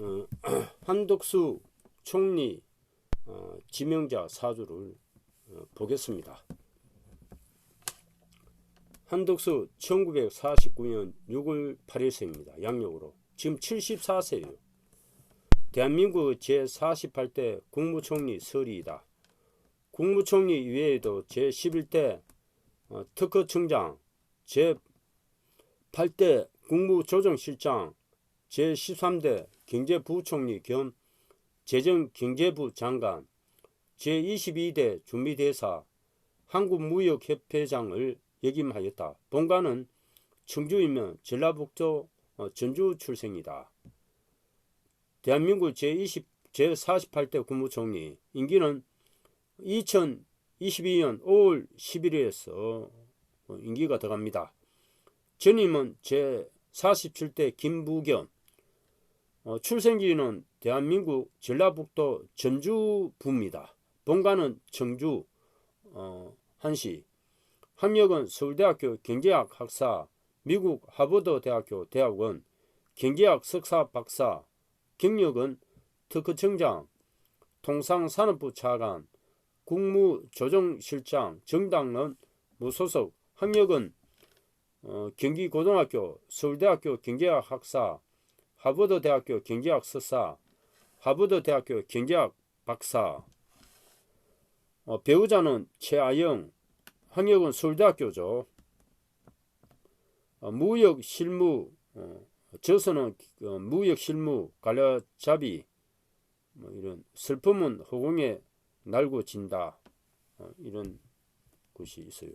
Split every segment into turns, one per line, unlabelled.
어, 한덕수 총리 어, 지명자 사주를 어, 보겠습니다. 한덕수 1949년 6월 8일생입니다. 양력으로. 지금 74세예요. 대한민국 제48대 국무총리 설이이다. 국무총리 이외에도 제11대 어, 특허청장, 제8대 국무조정실장, 제13대 경제부총리 겸 재정경제부 장관, 제22대 준비대사, 한국무역협회장을 역임하였다. 본관은 청주이면 전라북도 어, 전주 출생이다. 대한민국 제20 제48대 국무총리 임기는 2022년 5월 11일에서 어, 임기가 들어갑니다. 전임은 제47대 김부겸 어, 출생지는 대한민국 전라북도 전주부입니다. 본가는 청주 어, 한시 학력은 서울대학교 경제학 학사, 미국 하버드 대학교 대학원, 경제학 석사 박사, 경력은 특허청장, 통상산업부 차관, 국무조정실장, 정당은 무소속, 학력은 어, 경기고등학교, 서울대학교 경제학 학사, 하버드 대학교 경제학 석사, 하버드 대학교 경제학 박사, 어, 배우자는 최아영, 학력은 서울대학교죠. 어, 무역 실무 어, 저서는 어, 무역 실무 관료잡이 뭐 이런 슬픔은 허공에 날고 진다 어, 이런 것이 있어요.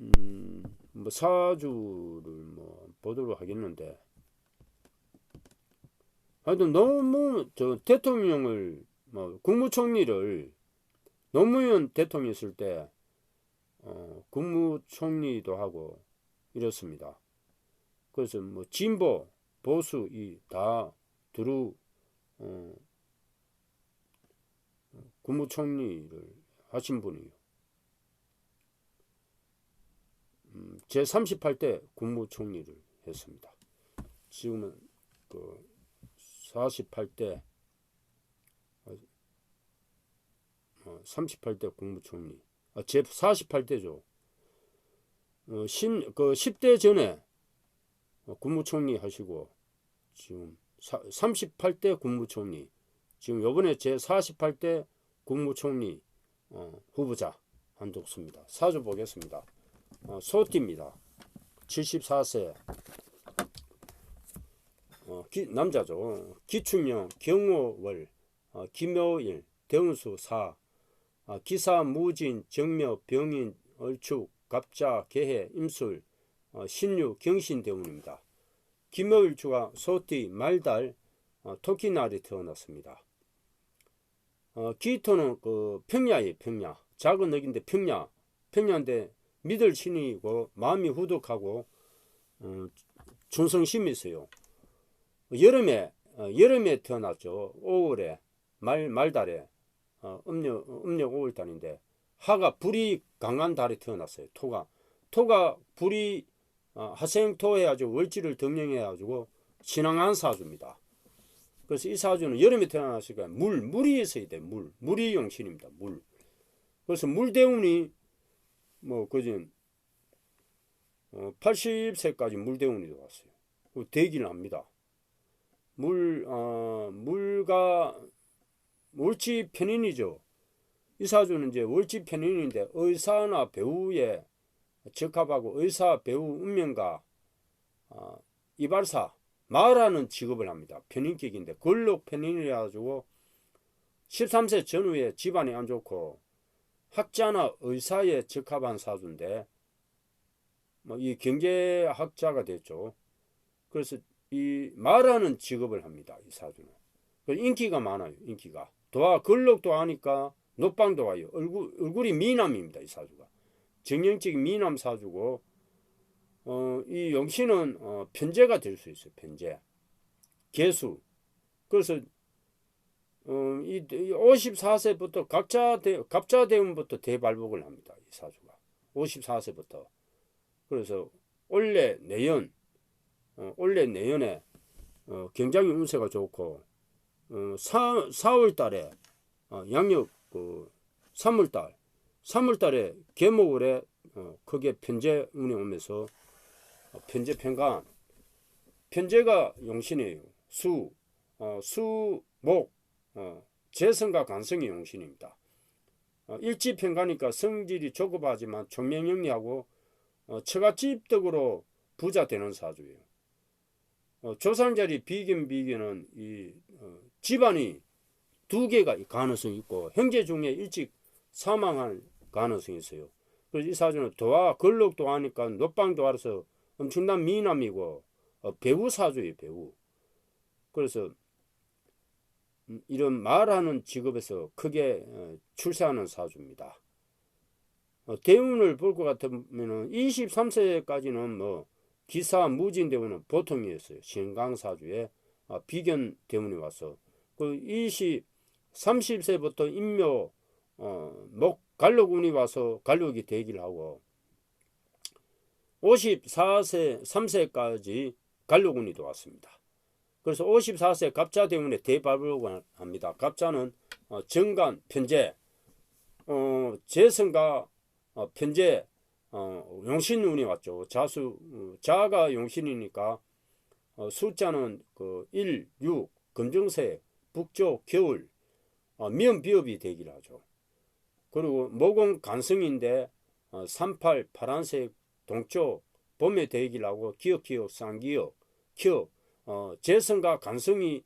음, 뭐 사주를 뭐 보도록 하겠는데 하여튼 너무 저 대통령을 뭐 국무총리를 노무현 대통령 있을 때 어, 국무총리도 하고 이렇습니다. 그래서 뭐 진보, 보수 이 다 두루 어, 국무총리를 하신 분이요. 음, 제 38대 국무총리를 했습니다. 지금은 그 48대 38대 국무총리. 아, 제 48대죠. 어, 신, 그 10대 전에 어, 국무총리 하시고, 지금 사, 38대 국무총리, 지금 요번에 제 48대 국무총리 어, 후보자 한독수입니다. 사주 보겠습니다. 어, 소띠입니다. 74세. 어, 기, 남자죠. 기춘령, 경호월, 어, 김묘일, 대운수 4, 아, 기사, 무진, 정묘, 병인, 얼축, 갑자, 개해, 임술, 어, 신유, 경신 대운입니다. 김묘일주가 소띠, 말달, 어, 토끼날이 태어났습니다. 어, 기토는 그 평야에 평야, 작은 흙인데 평야, 평야인데 믿을 신이고 마음이 후덕하고 어, 충성심이 있어요. 여름에 어, 여름에 태어났죠. 5월에 말 말달에 어, 음력 음력 5월달인데 하가 불이 강한 달에 태어났어요. 토가 토가 불이 어, 하생토 해가지고 월지를 등령해가지고 신앙한 사주입니다. 그래서 이 사주는 여름에 태어났으니까 물 물이 있어야 돼. 물 물이 용신입니다. 물. 그래서 물 대운이 뭐 그전 어, 80세까지 물 대운이 들어왔어요. 대기는 합니다. 물 어, 물과 월지 편인이죠. 이 사주는 이제 월지 편인인데 의사나 배우에 적합하고 의사 배우 운명가 어, 이발사 마라는 직업을 합니다. 편인격인데 근록 편인이라 가지고 13세 전후에 집안이 안 좋고 학자나 의사에 적합한 사주인데 뭐 이 경제학자가 됐죠. 그래서 이 마라는 직업을 합니다. 이 사주는. 인기가 많아요. 인기가. 도와 근력도 하니까 녹방도 와요. 얼굴, 얼굴이 미남입니다. 이 사주가. 정형적인 미남 사주고 어, 이 용신은 어, 편제가 될 수 있어요. 편제. 개수. 그래서 어, 이 54세부터 각자 대, 갑자 대운부터 대발복을 합니다. 이 사주가. 54세부터. 그래서 올해 내연 어, 올해 내연에 어, 굉장히 운세가 좋고 어, 4, 4월 달에 어, 양력 그 3월 달 3월 달에 개목월에 어, 크게 편제 운이 오면서 어, 편제 편간 편제가 용신이에요. 수, 어, 수, 목, 어, 재성과 간성이 용신입니다. 어, 일지편가니까 성질이 조급하지만 총명영리하고 어, 처가집덕으로 부자 되는 사주예요. 어, 조상자리 비견 비견은 이 어, 집안이 두 개가 가능성이 있고 형제 중에 일찍 사망할 가능성이 있어요. 그래서 이 사주는 도화 걸럭도 하니까 노방도 알아서 엄청난 미남이고 어, 배우 사주예요 배우. 그래서 음, 이런 말하는 직업에서 크게 어, 출세하는 사주입니다. 어, 대운을 볼 것 같으면 23세까지는 뭐 기사 무진 대운은 보통이었어요. 신강 사주에 아, 비견 대운이 와서 그 20, 30세부터 인묘 어, 목 갈록운이 와서 갈록이 대기를 하고 54세 3세까지 갈록운이 들어왔습니다. 그래서 54세 갑자 대운에 대발을 합니다. 갑자는 어, 정간 편제 어, 재성과 어, 편제 어, 용신운이 왔죠. 자수 어, 자가 용신이니까 어, 숫자는 그 1, 6, 금정세, 북쪽, 겨울, 어, 미음 비읍이 되기를 하죠. 그리고 모공 간성인데 어, 38, 파란색, 동쪽, 봄에 되기를 하고 기억, 기억, 쌍기억, 기억, 어, 재성과 간성이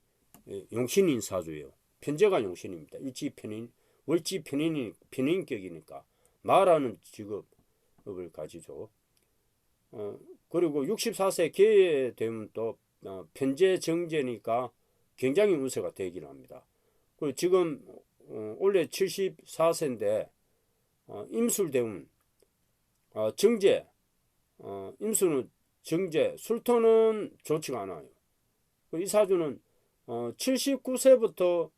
예, 용신인 사주예요. 편제가 용신입니다. 일지 편인, 월지 편인이 편인격이니까 말하는 직업을 가지죠. 어, 그리고 64세 개에 되면 또 어, 편제 정제니까 굉장히 운세가 되기를 합니다. 그리고 지금 어, 올해 74세인데 어, 임술대운 어, 정제 어, 임수는 정제 술토는 좋지가 않아요. 이 사주는 어, 79세부터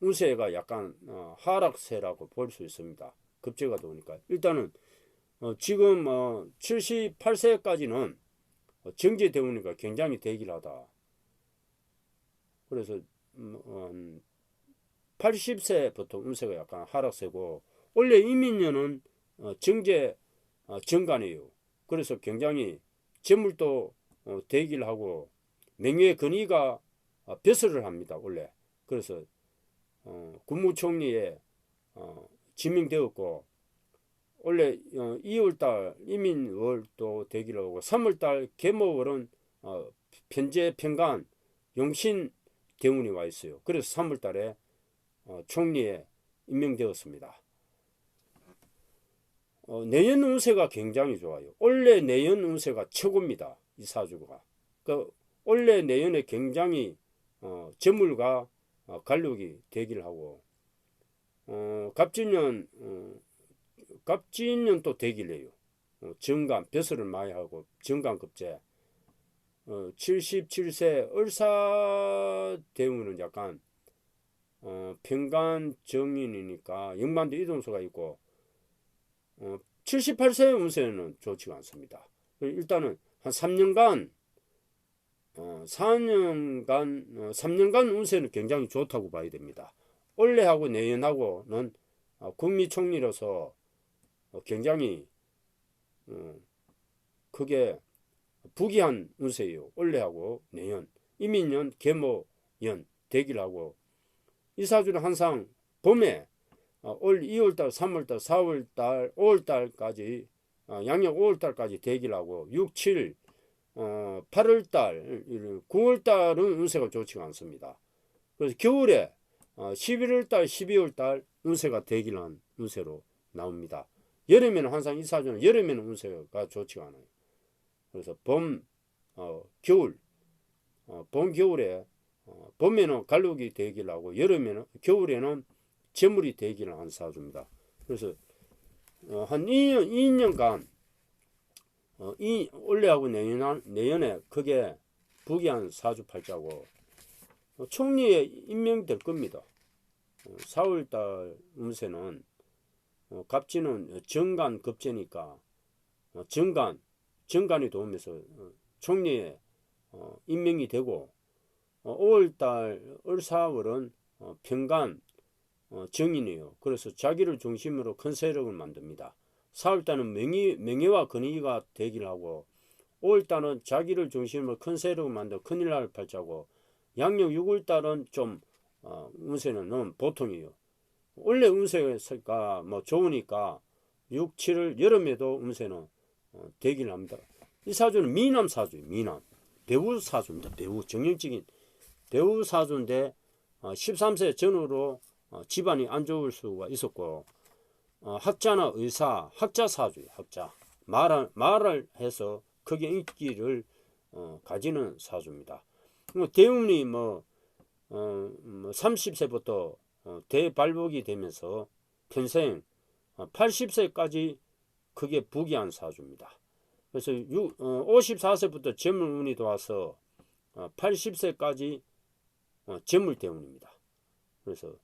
운세가 약간 어, 하락세라고 볼 수 있습니다. 급제가 되니까 일단은 어, 지금 어, 78세까지는 정제 대운이가 굉장히 대기하다. 그래서 음, 음, 80세부터 운세가 약간 하락세고 원래 이민년은 어, 정제 어, 정관이에요. 그래서 굉장히 재물도 어, 대기를 하고 명예 근위가 어, 배설을 합니다. 원래 그래서 어, 국무총리에 어, 지명되었고 원래 어, 2월달 이민월도 대기를 하고 3월달 개모월은 어, 편제 평간 용신 대운이 와 있어요. 그래서 3월달에 어, 총리에 임명되었습니다. 어, 내연 운세가 굉장히 좋아요. 원래 내연 운세가 최고입니다. 이 사주가. 그 원래 내연에 굉장히 어, 재물과 어, 간력이 대기를 하고 어, 갑진년 어, 갑진년 또 대기를 해요. 어, 정간 벼슬을 많이 하고 정간급제 어, 77세 을사 대운은 약간 어, 평간 정인이니까 영만대 이동수가 있고 어, 78세 운세는 좋지가 않습니다. 일단은 한 3년간 어, 4년간 어, 3년간 운세는 굉장히 좋다고 봐야 됩니다. 올해하고 내년하고는 어, 국미총리로서 어, 굉장히 어, 크게 부귀한 운세예요. 올해하고 내년 이민년 계모연 대기하고 이 사주는 항상 봄에 어, 올 2월달, 3월달, 4월달, 5월달까지 어, 양력 5월달까지 대기를 하고 6, 7, 어, 8월달, 9월달은 운세가 좋지가 않습니다. 그래서 겨울에 어, 11월달, 12월달 운세가 대기를 한 운세로 나옵니다. 여름에는 항상 이 사주는 여름에는 운세가 좋지가 않아요. 그래서 봄, 어, 겨울, 어, 봄, 겨울에 어, 봄에는 갈록이 대기를 하고 여름에는 겨울에는 재물이 되기를 한 사주입니다. 그래서 어, 한 2년, 2년간 어, 이 올해하고 내년 내년에 크게 부귀한 사주 팔자고 어, 총리에 임명될 겁니다. 어, 4월달 운세는 어, 갑지는 정간 급제니까 어, 정간 정간이 도우면서 어, 총리에 어, 임명이 되고 어, 5월달 을사월은 어, 평간 어, 정인이에요. 그래서 자기를 중심으로 큰 세력을 만듭니다. 4월달은 명예, 명예와 근위가 되기를 하고 5월달은 자기를 중심으로 큰 세력을 만들어 큰일 날 팔자고 양력 6월달은 좀 어, 운세는 음, 보통이에요. 원래 운세가 뭐 좋으니까 6, 7월 여름에도 운세는 어, 되기를 합니다. 이 사주는 미남 사주예요. 미남. 배우 사주입니다. 배우 정형적인 배우 사주인데 어, 13세 전후로 어, 집안이 안 좋을 수가 있었고 어, 학자나 의사, 학자 사주예요. 학자. 말을 말을 해서 크게 인기를 어, 가지는 사주입니다. 뭐 대운이 뭐, 어, 뭐 30세부터 어, 대발복이 되면서 평생 어, 80세까지 크게 부귀한 사주입니다. 그래서 유, 어, 54세부터 재물 운이 들어와서 어, 80세까지 어, 재물 대운입니다. 그래서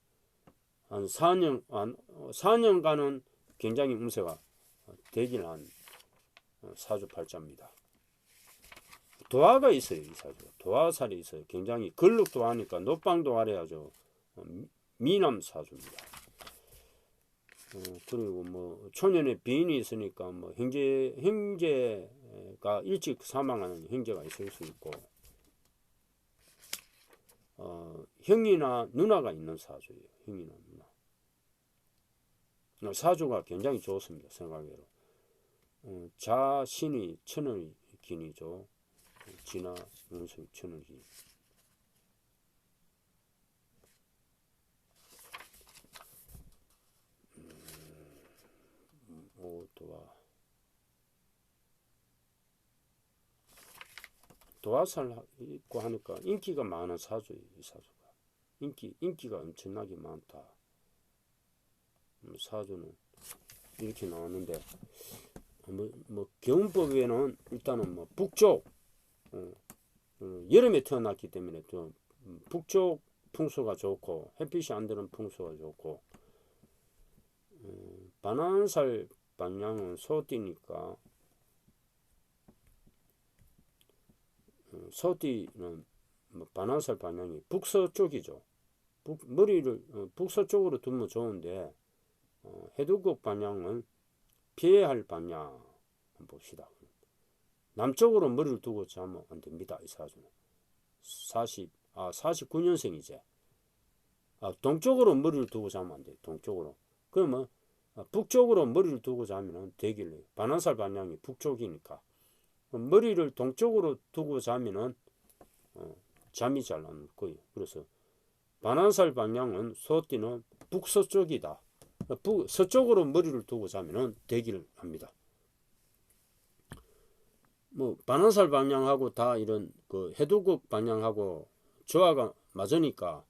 한 4년, 한 4년간은 굉장히 운세가 되긴 한 어, 사주 팔자입니다. 도화가 있어요, 이 사주. 도화살이 있어요. 굉장히 도화니까 노빵 도화래 아주 어, 미- 미남 사주입니다. 어, 그리고 뭐 초년에 비인이 있으니까 뭐 형제 형제가 일찍 사망하는 형제가 있을 수 있고 어, 형이나 누나가 있는 사주예요. 형이나 사주가 굉장히 좋습니다. 생각외로. 어, 자신이 천을 기니죠. 진화 운수 천을 기. 음, 오도와 도화살 있고 하니까 인기가 많은 사주예요. 이 사주가. 인기 인기가 엄청나게 많다. 음, 사주는 이렇게 나왔는데 뭐, 뭐 경운법에는 일단은 뭐 북쪽 어, 어, 여름에 태어났기 때문에 좀 음, 북쪽 풍수가 좋고 햇빛이 안 드는 풍수가 좋고 음, 반환살 방향은 소띠니까 어, 소띠는 뭐 반환살 방향이 북서쪽이죠. 북, 머리를 어, 북서쪽으로 두면 좋은데 어, 해돋국 방향은 피해야 할 방향 한번 봅시다. 남쪽으로 머리를 두고 자면 안 됩니다. 이 사주는 40, 아 49년생이제. 아 동쪽으로 머리를 두고 자면 안 돼. 동쪽으로. 그러면 아, 북쪽으로 머리를 두고 자면은 되길래 반환살 방향이 북쪽이니까 머리를 동쪽으로 두고 자면은 어, 잠이 잘안 거예요. 그래서 반환살 방향은 소띠는 북서쪽이다. 북, 서쪽으로 머리를 두고 자면은 되기를 합니다. 뭐 반환살 방향하고 다 이런 그 해돋국 방향하고 조화가 맞으니까